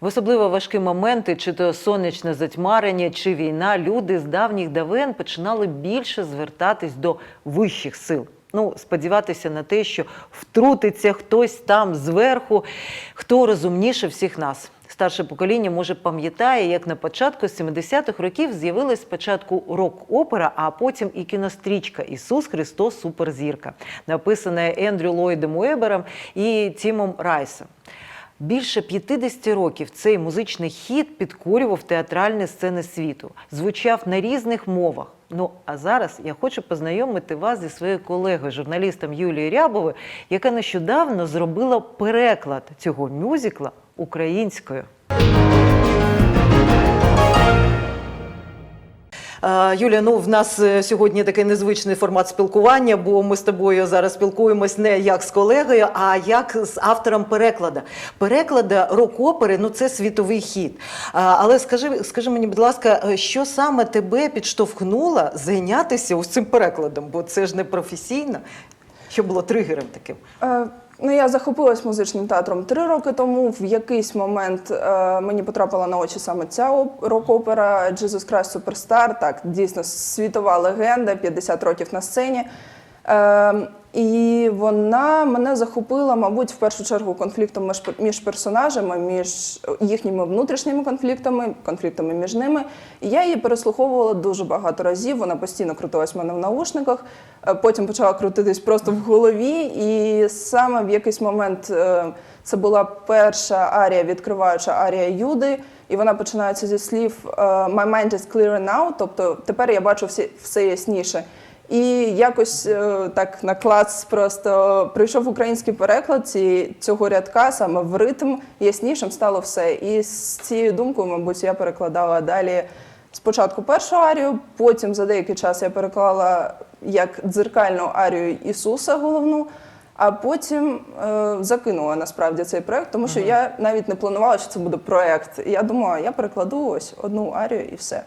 В особливо важкі моменти, чи то сонячне затьмарення, чи війна, люди з давніх давен починали більше звертатись до вищих сил. Ну, сподіватися на те, що втрутиться хтось там зверху, хто розумніше всіх нас. Старше покоління може пам'ятає, як на початку 70-х років з'явилась спочатку рок-опера, а потім і кінострічка Ісус Христос Суперзірка, написана Ендрю Ллойдом Уебером і Тімом Райсом. Більше 50 років цей музичний хіт підкорював театральні сцени світу, звучав на різних мовах. Ну а зараз я хочу познайомити вас зі своєю колегою, журналістом Юлією Рябовою, яка нещодавно зробила переклад цього мюзикла українською. Юля, ну в нас е, сьогодні такий незвичний формат спілкування, бо ми з тобою зараз спілкуємось не як з колегою, а як з автором переклада. Переклада рок-опери ну це світовий хід. Але скажи, скажи мені, будь ласка, е, що саме тебе підштовхнуло зайнятися ось цим перекладом? Бо це ж не професійно. Що було тригером таким? Е, Ну, я захопилась музичним театром три роки тому. В якийсь момент е, мені потрапила на очі саме ця оп- рок-опера Jesus Christ Superstar. Так, дійсно світова легенда, 50 років на сцені. Е, і вона мене захопила, мабуть, в першу чергу конфліктом між, між персонажами, між їхніми внутрішніми конфліктами, конфліктами між ними. І я її переслуховувала дуже багато разів. Вона постійно крутилась в мене в наушниках. Е, Потім почала крутитись просто в голові. І саме в якийсь момент е, це була перша арія, відкриваюча арія Юди. І вона починається зі слів е, My mind is clearer now, тобто тепер я бачу всі, все ясніше. І якось е, так на клац просто прийшов український переклад ці, цього рядка саме в ритм яснішим стало все. І з цією думкою, мабуть, я перекладала далі спочатку першу арію, потім за деякий час я переклала як дзеркальну арію Ісуса головну. А потім е, закинула насправді цей проект, тому що я навіть не планувала, що це буде проект. Я думала, я перекладу ось одну арію і все.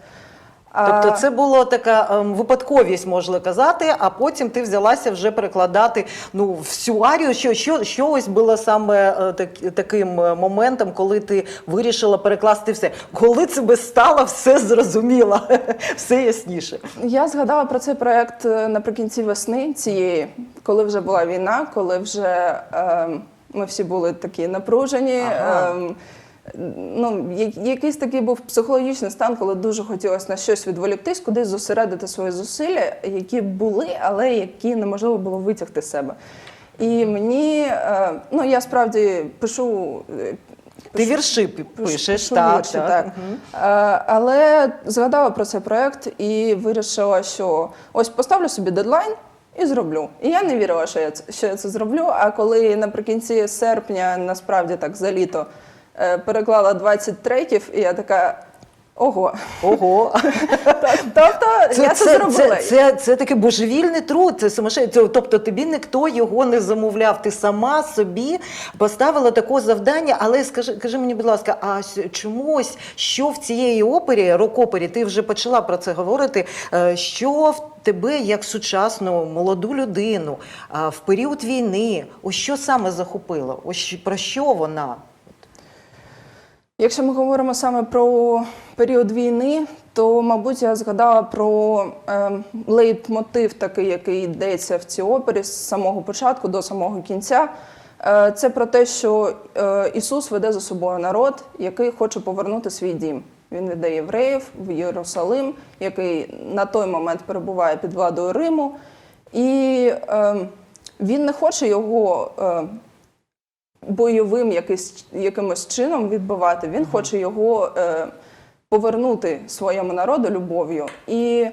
Тобто це була така ем, випадковість, можна казати, а потім ти взялася вже перекладати ну, всю арію. Що, що, що ось було саме е, так, таким е, моментом, коли ти вирішила перекласти все? Коли тебе стало все зрозуміло, все ясніше? Я згадала про цей проект е, наприкінці весни цієї, коли вже була війна, коли вже е, ми всі були такі напружені. Ага. Е, ну, я- якийсь такий був психологічний стан, коли дуже хотілося на щось відволіктись, кудись зосередити свої зусилля, які були, але які неможливо було витягти з себе. І мені, е, ну я справді пишу. е, Ти вірші пишеш, Пишу так, вірші, так. так. Е, Але згадала про цей проект і вирішила, що ось поставлю собі дедлайн і зроблю. І я не вірила, що я це, що я це зроблю. А коли наприкінці серпня, насправді так за літо, переклала 20 треків, і я така. Ого, Ого. тобто я це, зробила. Це, це, це такий божевільний труд, це сумасшедший. Тобто тобі ніхто його не замовляв. Ти сама собі поставила таке завдання. Але скажи, скажи мені, будь ласка, а чомусь, що в цієї опері, рок-опері, ти вже почала про це говорити, е, що в тебе як сучасну молоду людину в період війни, ось що саме захопило? Ось про що вона? Якщо ми говоримо саме про період війни, то, мабуть, я згадала про е, лейтмотив, такий, який йдеться в цій опері з самого початку до самого кінця. Е, це про те, що е, Ісус веде за собою народ, який хоче повернути свій дім. Він веде євреїв в Єрусалим, який на той момент перебуває під владою Риму, і е, він не хоче його. Е, бойовим якийсь, якимось чином відбивати. Він хоче його е, повернути своєму народу любов'ю. І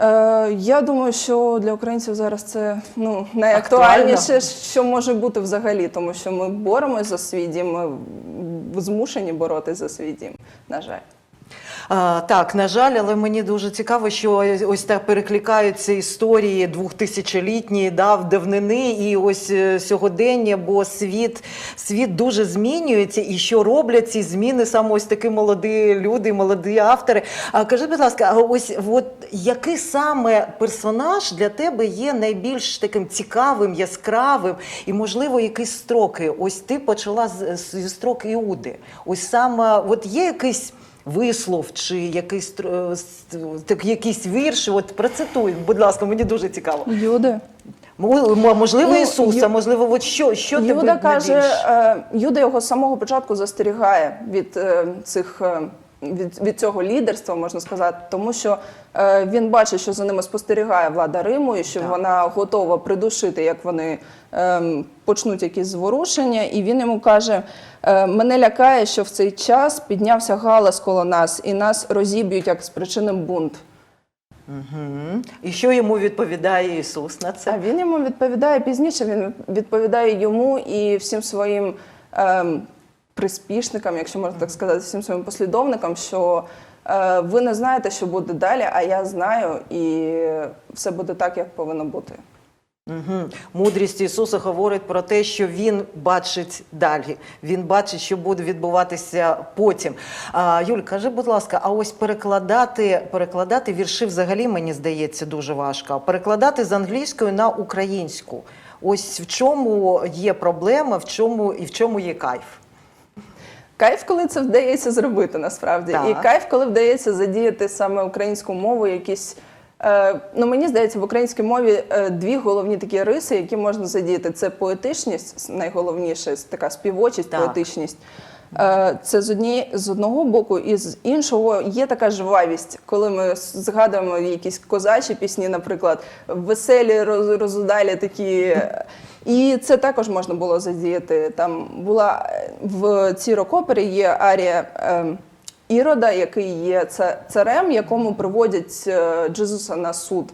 е, я думаю, що для українців зараз це ну, найактуальніше, що може бути взагалі, тому що ми боремось за свій дім, ми змушені боротися за свій дім, на жаль. Так, на жаль, але мені дуже цікаво, що ось так перекликаються історії двохтисячолітні да, в давнини і ось е, сьогодення, бо світ, світ дуже змінюється, і що роблять ці зміни саме ось такі молоді люди, молоді автори. А кажи, будь ласка, ось от який саме персонаж для тебе є найбільш таким цікавим, яскравим, і, можливо, якісь строки? Ось ти почала з, з- строк Іуди. Ось саме от є якийсь вислов чи якийсь е, так, якийсь вірш. От процитуй, будь ласка, мені дуже цікаво. Юди. Мо- мо- Можливо, Ну, Ісуса, можливо, от що, що тебе Юда каже, найбільш- е, Юда його з самого початку застерігає від е, цих. Е, Від, від цього лідерства можна сказати, тому що е, він бачить, що за ними спостерігає влада Риму, і що Так. вона готова придушити, як вони ем, почнуть якісь зворушення. І він йому каже: е, мене лякає, що в цей час піднявся галас коло нас, і нас розіб'ють, як спричиним бунт. Мгм. І що йому відповідає Ісус на це? А він йому відповідає пізніше. Він відповідає йому і всім своїм ем, приспішникам, якщо можна так сказати, всім своїм послідовникам, що е, ви не знаєте, що буде далі, а я знаю, і все буде так, як повинно бути. Угу. Мудрість Ісуса говорить про те, що Він бачить далі. Він бачить, що буде відбуватися потім. А, Юль, кажи, будь ласка, а ось перекладати, перекладати вірші взагалі мені здається дуже важко. Перекладати з англійської на українську. Ось в чому є проблема, в чому і в чому є кайф. Кайф, коли це вдається зробити насправді. Так. І кайф, коли вдається задіяти саме українську мову, якісь. Е, ну, мені здається, в українській мові е, дві головні такі риси, які можна задіяти. Це поетичність, найголовніше, така співочість, Так. поетичність. Е, Це з одні, з одного боку, і з іншого є така жвавість, коли ми згадуємо якісь козачі пісні, наприклад, веселі, роз- розудалі такі. І це також можна було задіяти. Там була е, в цій рок-опері є арія е, Ірода, який є царем, якому приводять е, Джезуса на суд.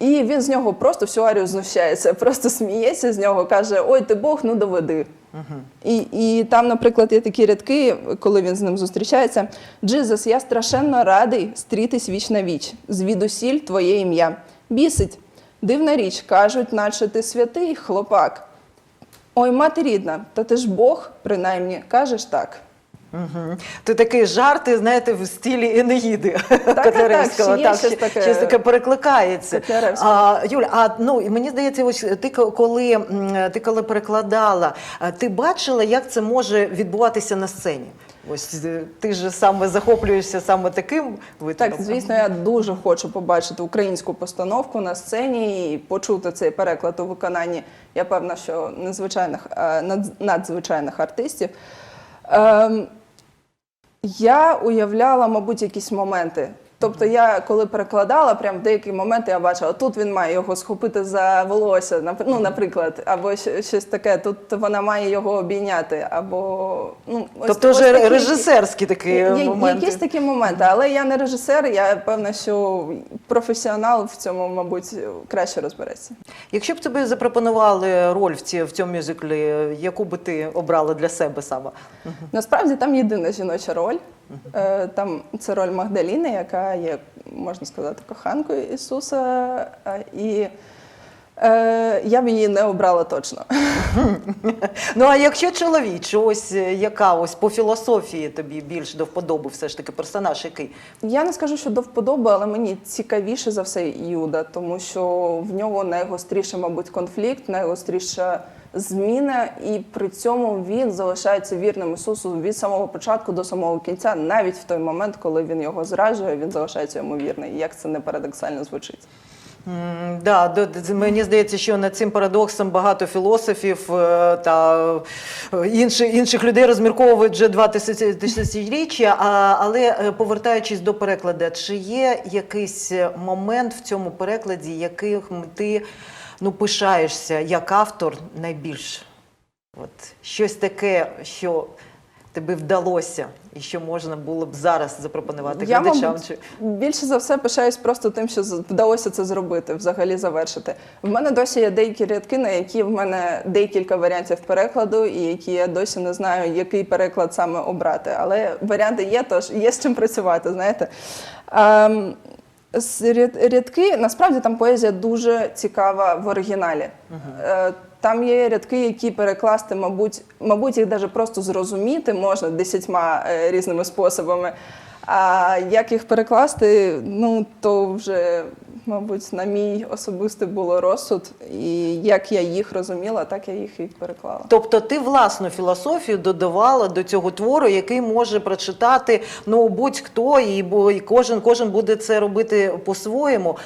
І він з нього просто всю арію знущається, просто сміється з нього, каже: Ой, ти Бог, ну доведи. І, і там, наприклад, є такі рядки, коли він з ним зустрічається: Джизус, я страшенно радий стрітись віч на віч, звідусіль твоє ім'я. Бісить. Дивна річ, кажуть, наче ти святий хлопак. Ой, мати рідна, та ти ж Бог, принаймні, кажеш так. Угу. Ти такий жарти, знаєте, в стилі Енеїди Котляревського. так, ще є щось таке. перекликається. А, Юля, а ну і мені здається, ось ти коли ти коли перекладала, ти бачила, як це може відбуватися на сцені? Ось е, ти ж саме захоплюєшся саме таким витвором. Так, звісно, я дуже хочу побачити українську постановку на сцені і почути цей переклад у виконанні. Я певна, що незвичайних е, надзвичайних артистів. Ем, я уявляла, мабуть, якісь моменти. Тобто я коли перекладала, прям в деякі моменти я бачила, тут він має його схопити за волосся, ну, наприклад, або щось таке, тут вона має його обійняти, або ну ось- Тобто ось вже такі- режисерські такі Є- моменти. Якісь такі моменти, але я не режисер, я певна, що професіонал в цьому, мабуть, краще розбереться. Якщо б тобі запропонували роль в, ці, в цьому мюзиклі, яку би ти обрала для себе саме? Насправді там єдина жіноча роль. Е, Там це роль Магдаліни, яка є, можна сказати, коханкою Ісуса. Е, І е, я б її не обрала точно. Ну а якщо чоловіче, ось е, яка ось по філософії тобі більш до вподоби все ж таки персонаж, який? Я не скажу, що до вподоби, але мені цікавіше за все Юда, тому що в нього найгостріше, мабуть, конфлікт, найгостріша зміна, і при цьому він залишається вірним Ісусу від самого початку до самого кінця, навіть в той момент, коли він його зраджує, він залишається йому вірний. Як це не парадоксально звучить? Да, мені здається, що над цим парадоксом багато філософів е, та е, інших, інших людей розмірковують вже два тисячоліття. Але е, повертаючись до перекладу, чи є якийсь момент в цьому перекладі, яким ти ну, пишаєшся як автор найбільш? От щось таке, що тобі вдалося, і що можна було б зараз запропонувати Я, глядачам? мабуть, Чи- більше за все пишаюсь просто тим, що вдалося це зробити, взагалі завершити. В мене досі є деякі рядки, на які в мене декілька варіантів перекладу, і які я досі не знаю, який переклад саме обрати. Але варіанти є, тож є з чим працювати, знаєте. Ем, рядки, насправді там поезія дуже цікава в оригіналі. Угу. Там є рядки, які перекласти, мабуть, мабуть, їх навіть просто зрозуміти можна десятьма е, різними способами. А як їх перекласти, ну то вже, мабуть, на мій особистий було розсуд. І як я їх розуміла, так я їх і переклала. Тобто ти власну філософію додавала до цього твору, який може прочитати ну будь-хто, і бо і кожен кожен буде це робити по-своєму.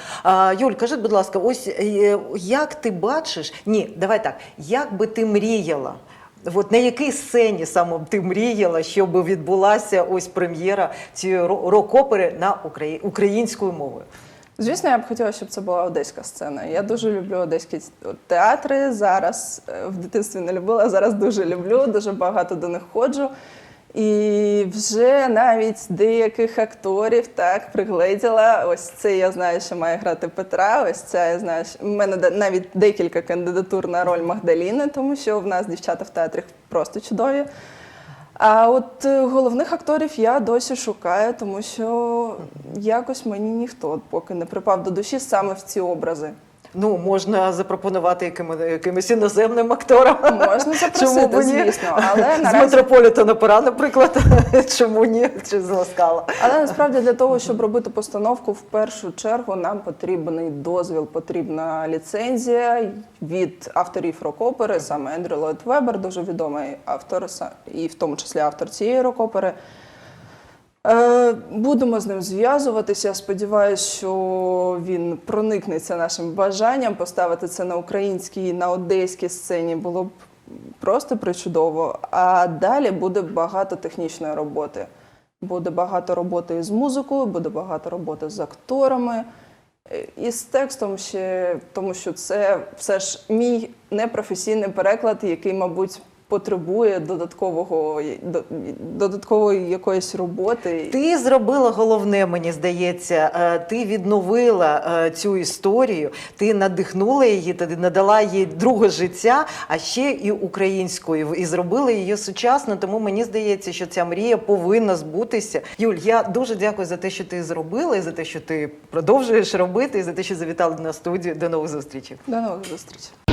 Юль, кажи, будь ласка, ось е, як ти бачиш? Ні, давай так. Як би ти мріяла? От на якій сцені саме ти мріяла, щоб відбулася ось прем'єра цієї ро- рок-опери на украї- українською мовою? Звісно, я б хотіла, щоб це була одеська сцена. Я дуже люблю одеські театри. Зараз е, в дитинстві не любила, зараз дуже люблю, дуже багато до них ходжу. І вже навіть деяких акторів так пригледіла. Ось це я знаю, що має грати Петра. Ось це я знаю, що в мене навіть декілька кандидатур на роль Магдаліни, тому що в нас дівчата в театрі просто чудові. А от е, головних акторів я досі шукаю, тому що якось мені ніхто поки не припав до душі саме в ці образи. Ну, можна запропонувати якими, якимось іноземним акторам. Можна запросити, ні? звісно, але з наразі метрополітена пора, наприклад. Чому ні? Чи з Ласкала? Але насправді для того, щоб робити постановку, в першу чергу нам потрібний дозвіл, потрібна ліцензія від авторів рок-опери, саме Ендрю Ллойд Вебер, дуже відомий автор, і в тому числі автор цієї рок-опери. Е, Будемо з ним зв'язуватися. Сподіваюся, що він проникнеться нашим бажанням поставити це на українській, на одеській сцені. Було б просто причудово. А далі буде багато технічної роботи. Буде багато роботи із музикою, буде багато роботи з акторами. Е, І з текстом ще, тому що це все ж мій непрофесійний переклад, який, мабуть, потребує додаткового додаткової якоїсь роботи. Ти зробила головне, мені здається. Е, Ти відновила е, цю історію, ти надихнула її, ти надала їй друге життя, а ще і українською, і зробила її сучасно. Тому мені здається, що ця мрія повинна збутися. Юль, я дуже дякую за те, що ти зробила, і за те, що ти продовжуєш робити, і за те, що завітала на студію. До нових зустрічей. До нових зустрічей.